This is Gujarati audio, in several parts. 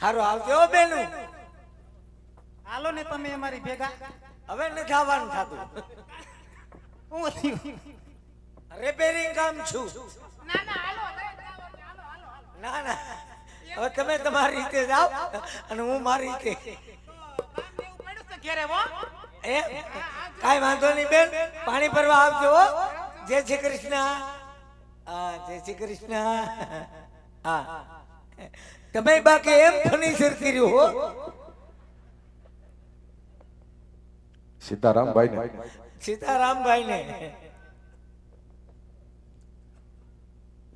હારું આવજો હો બેનું. હાલો ને તમે અમારી ભેગા. હવે ને ખાવાનું થતું. હું રિપેરિંગ કામ છું. ના ના હાલો ના ના. હવે તમે તમારી રીતે જાઓ અને હું મારી રીતે. ઘેરે એ કાંઈ વાંધો નહીં બેન. પાણી ભરવા આવજો હો. જય શ્રી કૃષ્ણ. હા જય શ્રી કૃષ્ણ. હા. તમે બાકી એમ ફર્નિચર કર્યું હો. સીતારામભાઈ ને સીતારામભાઈ ને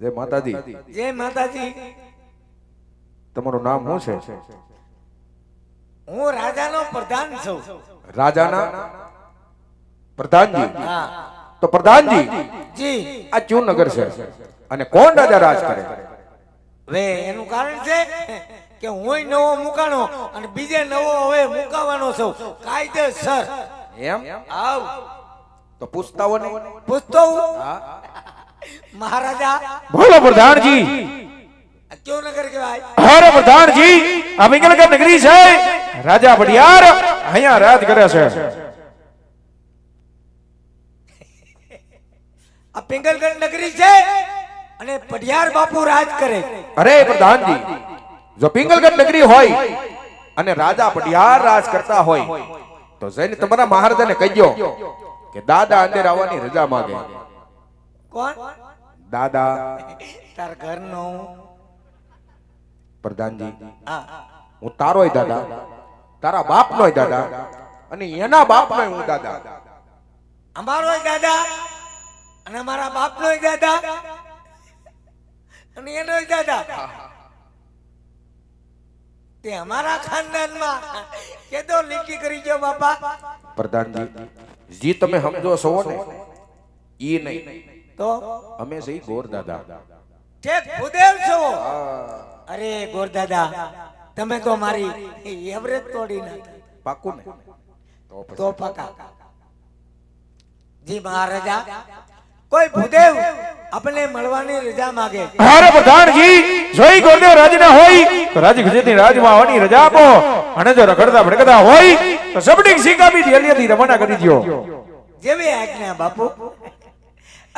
જય માતાજી. જય માતાજી. તમારું નામ શું છે? હું રાજાનો પ્રધાન છું. રાજાના પ્રધાનજી? હા. તો પ્રધાનજી જી આ ચૂનગર છે. અને કોણ રાજા રાજ કરે? હવે એનું કારણ છે કે હું નવો મુકાણો અને બીજે નવો હવે મુકાવાનો છું. કાયદેસર એમ? આવ. તો પૂછતા ને. પૂછતો મહારાજા. બોલો પ્રધાનજી. કયો નગર કહેવાય? અરે પ્રધાનજી. આ વિંગલગર નગરી છે. રાજા ભડિયાર અહીંયા રાજ કરે છે. આ પિંગલગઢ નગરી છે? અને પઢિયાર બાપુ રાજ કરે. અરે પ્રધાનજી જો પિંગલગઢ નગરી હોય અને રાજા પઢિયાર રાજ કરતા હોય તો જઈને તમારા મહારાજાને કહેજો કે દાદા અંદર આવવાની રજા માંગે. કોણ? દાદા. તાર ઘરનો પ્રધાનજી હું. તારોય દાદા તારા બાપનોય દાદા અને એના બાપનોય હું દાદા. અમારો દાદા અને અમારા બાપનોય દાદા. દાદા. તે અમારા ખાનદાનમાં કે તો લીકી કરી ગયો બાપા. પ્રધાનજી જી તમે સમજો છો ને? ઈ નહીં. તો? અમે છે ગોર દાદા. ઠેક ભૂદેવ છો. અરે ગોર દાદા તમે તો મારી એવરેજ તોડી નાખી. પાકું ને? તો પાકા. જી મહારાજા કોઈ ભૂદેવ આપણે મળવાની રજા માંગે. હારે પ્રધાનજી જોઈ ગોરદેવ રાજના હોય તો રાજી ગુજરાતની રાજમાં આવવાની રજા આપો. અને જો રખડતા ભડકતા હોય તો સબડી સિંગામી જેલિયાથી રવાના કરી દ્યો. જેવી આજ્ઞા બાપુ.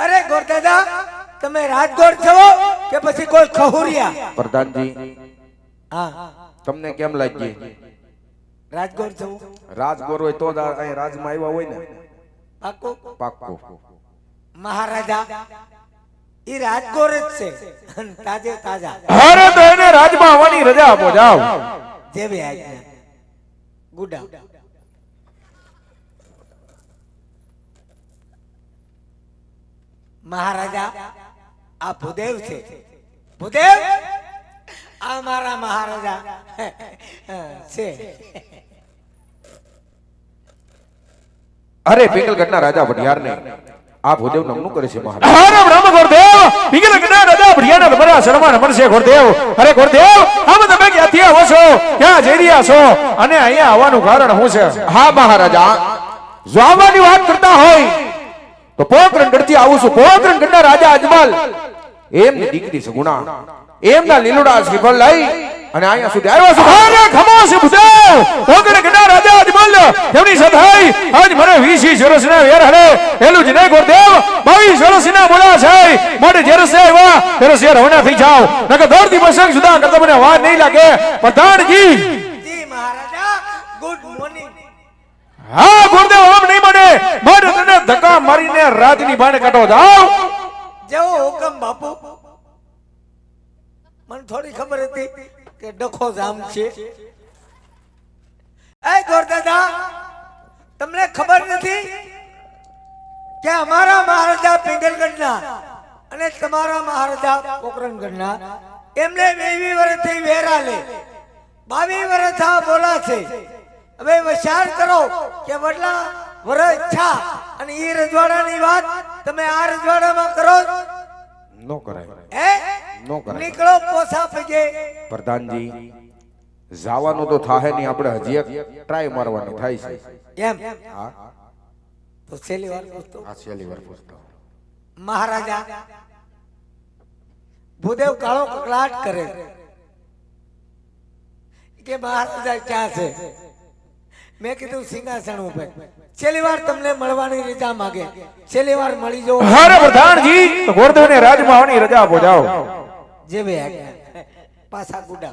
અરે ગોરદાદા તમે રાજગોર છો કે પછી કોઈ ખહુરિયા? પ્રધાનજી હા. તમને કેમ લાગી રાજગોર છો? રાજગોર હોય તો જ આ અહીં રાજમાં આવ્યા હોય ને? પાકો પાકો મહારાજા ઈ રાજગોર જ છે. અને તાજે તાજા. અરે તો એને રાજમાં આવવાની રજા આપો જેવી આજ્ઞા ગુડા. મહારાજા આ ભૂદેવ છે. ભૂદેવ? આ મારા મહારાજા. છે. અરે પિંગલગઢના રાજા ભડિયારને આ ભૂદેવ નમનું કરે છે મહારાજ. અરે બ્રહ્મ ગોરદેવ. પિંગલગઢના રાજા ભડિયારના તમારા શરમાન અમરશે ગોરદેવ. અરે ગોરદેવ આમ તમે ક્યાંથી આવો છો? ક્યાં જઈ રહ્યા છો? અને અહીંયા આવવાનું કારણ શું છે? હા મહારાજા. જો આવવાની વાત કરતા હોય તો પોકરણગઢથી આવું છું. પોકરણગઢના રાજા અજમલ. એમની દીકરી સગુણા એમના લીલુડા શ્રીફળ લઈ અને અહીંયા સુધી આવ્યા છું અરે ખમોશ છે ઓગણ પોકરણગઢના રાજા અજમલ એમની સધાઈ આજ મને 20 વીસ વર્ષના વેર હરે એલું જ નહીં ગોરદેવ 22 વર્ષના બોલા છે. માટે જે રસે આવ્યા તે રસે રવાના થઈ જાવ નકર દોડતી પસંગ સુધા કર મને વાર નહીં લાગે. પ્રધાનજી. જી મહારાજા ગુડ મોર્નિંગ હા ગુરુદેવ હમ નહીં મળે મારે તને ધક્કા મારીને રાતની બાણે કાઢો જાવ જેવો હુકમ બાપુ. મને થોડી ખબર હતી. કે ડખો જામ છે. એ ગોરદાદા તમને ખબર નથી કે અમારા મહારાજા પિંગલગઢના અને તમારા મહારાજા પોકરણગઢના એમને બેવી વર્ષથી વેરા લે બાવી વર્ષ આ બોલા છે. હવે વિચાર કરો કે વડલા વરસ છા અને એ રજવાડાની વાત તમે આ રજવાડામાં કરો નો કરાય. હે? નો કરાય નીકળો પોસા પગે પ્રધાનજી જવાનું તો થાહે નહીં આપણે હજી એક ટ્રાય મારવાની થાય છે. એમ? હા? તો છેલ્લી વાર પૂછતો. હા છેલ્લી વાર પૂછતો. મહારાજા ભૂદેવ કાળો કકલાટ કરે. કે મહારાજા ક્યાં છે? મેં કીધું સિંહાસન ઉપર. છેલ્લી વાર તમને મળવાની રજા માંગે. છેલ્લી વાર મળી જવો. હરે પ્રધાનજી ગોરદેવને રાજમાં રજા આપો જાઓ. જેવી આજ્ઞા. પાછા ગુડા.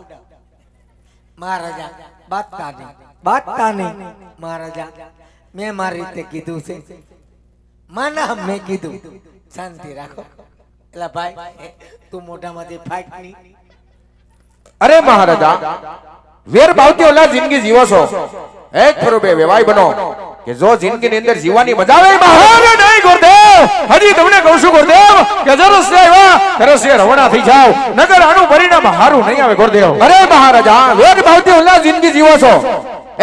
મહારાજા બાતતા નહીં બાતતા નહીં મહારાજા મેં મારી રીતે કીધું છે. માના મેં કીધું. શાંતિ રાખો. એટલે ભાઈ તું મોઢામાંથી ફાઈટ નહીં. અરે મહારાજા વેર ભાવતી ઓલા જિંદગી જીવો છો. એક ફરો વેવાય બનો. કે જો જિંદગીની અંદર જીવવાની મજા આવે બહાર નહીં ગુરુદેવ. હજી તમને કહું છું ગુરુદેવ કે જરસ ને આવ્યા તરસ રવાના થઈ જાવ નગર આનું પરિણામ હારું નહીં આવે ગુરુદેવ. અરે મહારાજા વેદ ભાવતી ઓલા જિંદગી જીવો છો.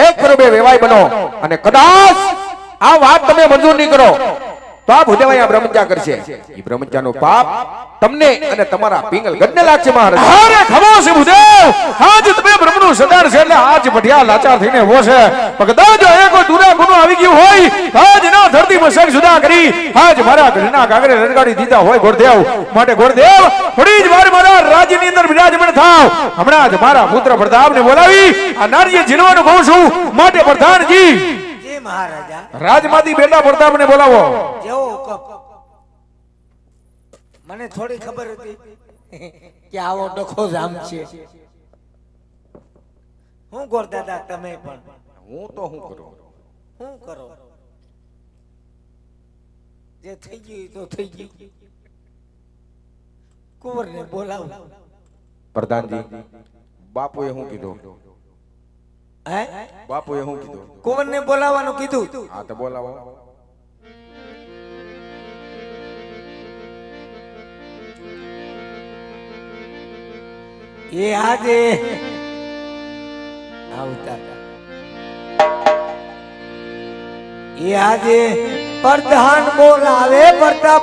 એક ફરો વેવાય બનો. અને કદાચ આ વાત તમે મંજૂર નહીં કરો. તો આ આ બ્રહ્મચા કરશે એ બ્રહ્મચાનો પાપ તમને અને તમારા પિંગલ ગઢને લાગશે મહારાજ. અરે ખમો છે ભૂદેવ, આજ તમે બ્રહ્મનું સદાર છે એટલે આજ ભઠિયા લાચાર થઈને ઊભો છે. ભગતા જો એ દુરા ગુનો આવી ગયો હોય આજ ના ધરતી માં શક જુદા કરી, આજ મારા ઘરના કાગરે રણગાડી દીધા હોય ગોરદેવ માટે ગોરદેવ થોડી જ વાર મારા રાજ્યની અંદર બિરાજમાન થાવ. હમણાં જ મારા પુત્ર પ્રતાપને બોલાવી, આ નારીએ જીનવાનું કહું છું. માટે પ્રધાનજી મહારાજા. રાજમાંથી બેટા પ્રતાપને બોલાવો. જેવો હુકમ. મને થોડી ખબર હતી કે આવો ડખો જામ છે. હું ગોરદાદા તમે પણ. હું તો શું કરું? હું કરો? જે થઈ ગયું તો થઈ ગયું. કુંવરને બોલાવો. પ્રધાનજી બાપુએ શું કીધું? હે? બાપુએ શું કીધું? કુંવરને બોલાવવાનું કીધું. હા તો બોલાવો. એ આજે આવતા. એ આજે પ્રધાન બોલાવે પ્રતાપ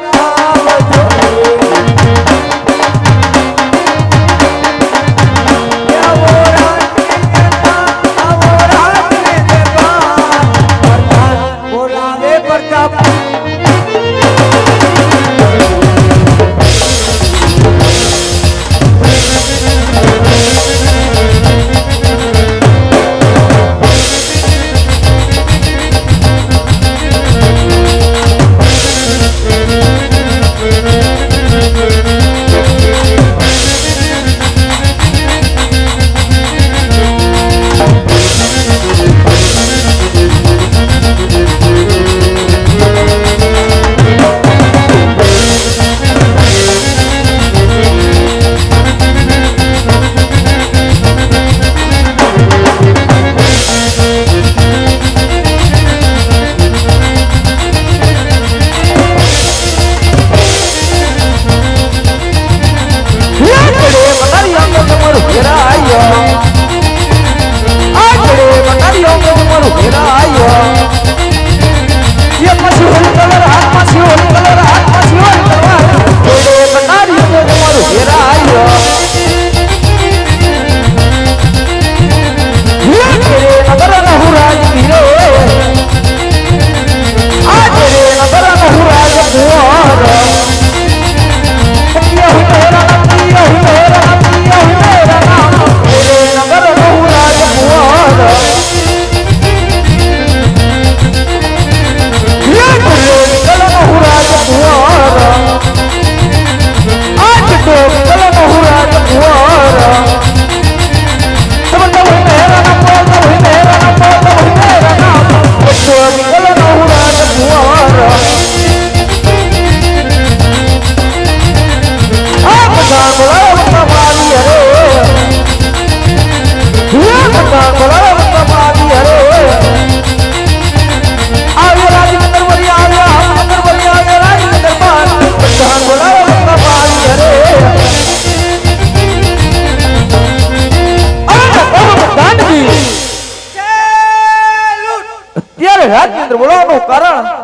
બોલાવવાનું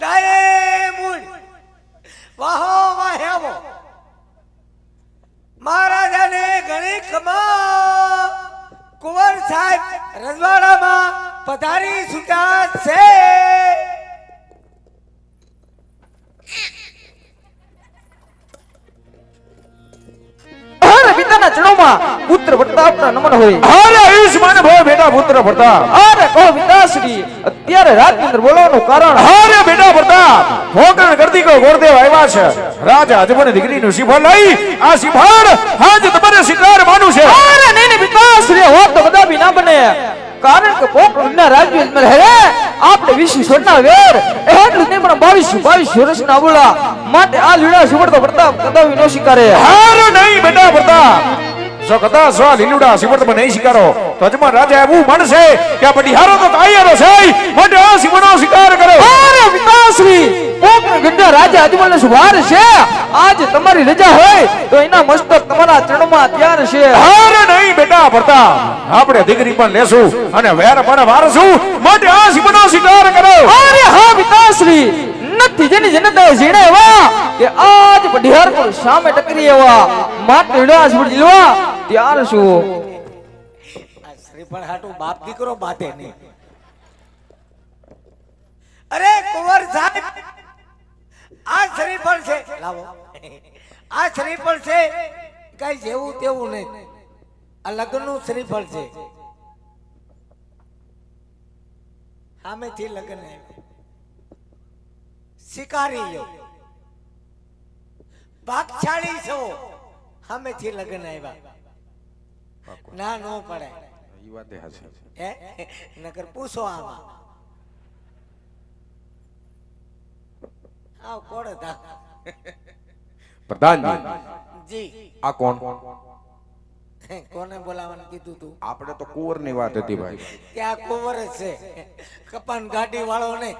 કારણ. વાહ્યાવો મહારાજાને ઘણી ખમા કુંવર સાહેબ રજવાડામાં પધારી છૂટા છે. પિતાના ચરણોમાં પુત્ર પ્રતાપના નમન હોય. અરે આયુષ્માન ભવ બેટા પુત્ર પ્રતાપ અરે કહો પિતાશ્રી અત્યારે રાજેન્દ્ર બોલવાનું કારણ. અરે બેટા પ્રતાપ ભોગણ કરતી કો ગોરદેવ આવ્યા છે. રાજા અજમન દીકરીનું શિફળ લઈ આ શિફળ હાજ તમારે શિકાર માનું છે. અરે નહીં પિતાશ્રી હોત તો બી ના બને. કારણ કે પોકરણના રાજ્યમાં હે આપણે વિશે સોના વેર. એટલું નહીં પણ બાવીસ બાવીસ વર્ષના બોલા માટે આ લીડા સુવડ તો પ્રતાપ કદાવી નો સ્વીકારે. અરે નહીં બેટા પ્રતાપ. જો કદા સ્વા લીલુડા શિવર્તમાં નહીં શિકારો તો અજમન રાજા એવું માનશે કે આ પટિહારો તો કાયરો છે માટે આ શિવનો શિકાર કરે. અરે વિકાસરી પોકરણ ગંડા રાજા અજમલ નો સુવાર છે. આજ તમારી રજા હોય તો એના મસ્તક તમારા ચરણમાં ત્યાર છે. અરે બેટા પ્રતાપ આપણે દીકરી પણ લેશું અને વેર પણ વારશું. માટે આ શિવનો સ્વીકાર કરો. અરે હા પિતાશ્રી. નથી જેની જનતા જીણે એવા કે આજ પઢિયાર પર સામે ટકરી એવા. માટે વિડાસ જીલવા ત્યાર શું? આ શ્રીફળ હાટુ બાપ દીકરો બાતે નહીં. અરે કુંવર સાહેબ આ શ્રીફળ છે. લાવો. આ શ્રીફળ છે. કઈ જેવું તેવું નહીં. આ લગ્નનું શ્રીફળ છે. સામેથી લગ્ન શિકારી લો ભાગશાળી છો. સામેથી લગ્ન આવ્યા. ના નો પડે. હે? નકર પૂછો આમાં. આવ કોણ હતા? પ્રધાનજી. જી. આ કોણ કોણ? કોને બોલાવવાનું કીધું તું? આપણે તો કુંવરની વાત હતી ભાઈ. કે આ કુંવર જ છે. કપાન ગાડી વાળો ને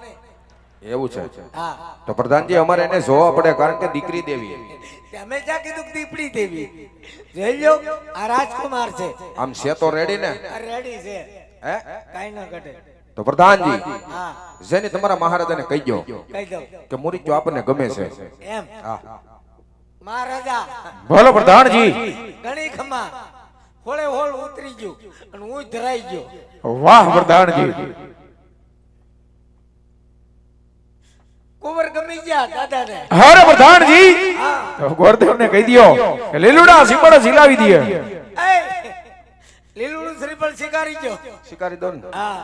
એવું છે. હા. તો પ્રધાનજી અમારે એને જોવા પડે કારણ કે દીકરી દેવી તમે જ્યાં કીધું કે દીપડી દેવી. જોઈ લો આ રાજકુમાર છે. આમ છે તો રેડી ને? રેડી છે. હે? કાઈ ન ઘટે. તો પ્રધાનજી હા. જેની તમારા મહારાજાને કહી દો કે મુરીચો આપણને ગમે છે. એમ. હા. મહારાજા. બોલો પ્રધાનજી. ઘણી ખમા. હોળે હોળ ઉતરી ગયું અને હું ધરાઈ ગયો. વાહ વરદાનજી. કુંવર ગમી ગયા દાદાને. હરે વરદાનજી. તો ગોરદેવને કહી દો કે લીલુડા સિંબળ ઝીલાવી દે. એ લીલું શ્રીફળ શિકારી ગયો શિકારી દો ને હા.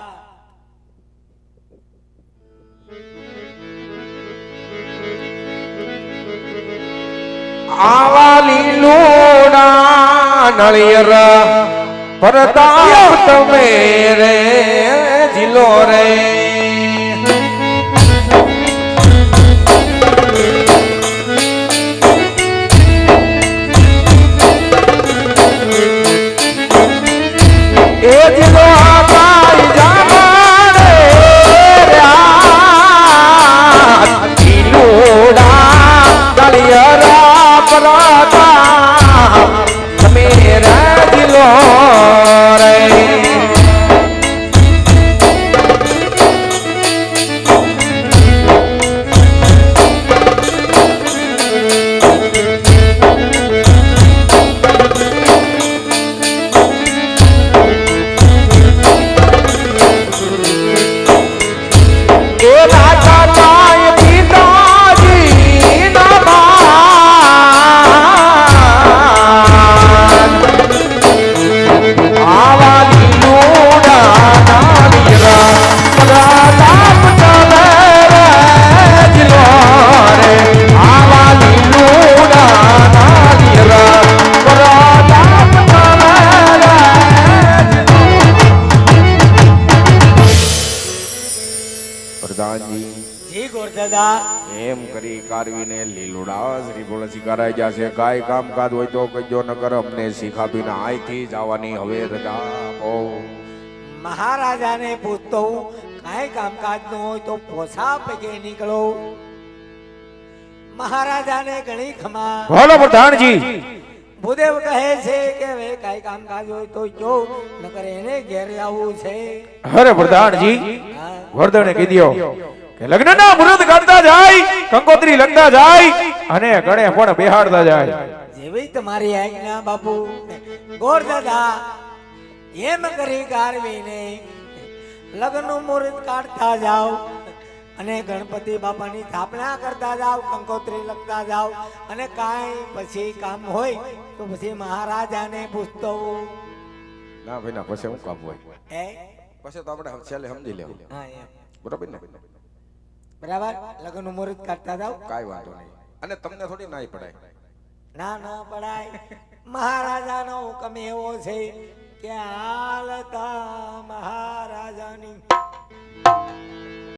આવા લીલુડા નળિયર પ્રતાપ તમે રે જિલો રે શિકારાઈ જશે. કાંઈ કામકાજ હોય તો કહેજો નકર અમને શીખાવીને અહીંથી જવાની હવે રજા આપો. મહારાજાને પૂછતો કાંઈ કામકાજ ન હોય તો પોસા પગે નીકળો. મહારાજાને ઘણી ખમા. બોલો પ્રધાનજી. ભૂદેવ કહે છે કે હવે કામ કામકાજ હોય તો જો નકર એને ઘેર આવવું છે. અરે પ્રધાનજી. વર્ધને કહી દ્યો. કે લગ્નના મુહૂર્ત કાઢતા જાય કંકોત્રી લગતા જાય અને ગણે પણ બેહાડતા જાય. જેવી તમારી આજ્ઞા બાપુ. ગોર દાદા એમ કરી ગારવીને લગ્નનું મુહૂર્ત કાઢતા જાઓ અને ગણપતિ બાપાની સ્થાપના કરતા જાઓ કંકોત્રી લખતા જાઓ અને કાંઈ પછી કામ હોય તો પછી મહારાજાને પૂછતો. ના ભાઈ ના પછી હું કામ હોય? એ પછી તો આપણે છેલ્લે સમજી લેવું. હા એમ. બરોબર ને? બરાબર? લગ્ન મુહૂર્ત કાઢતા જાવ કાઈ વાંધો નહીં. અને તમને થોડી નાઈ પડાય. ના ના પડાય. મહારાજાનો હુકમ એવો છે કે હાલતા મહારાજાની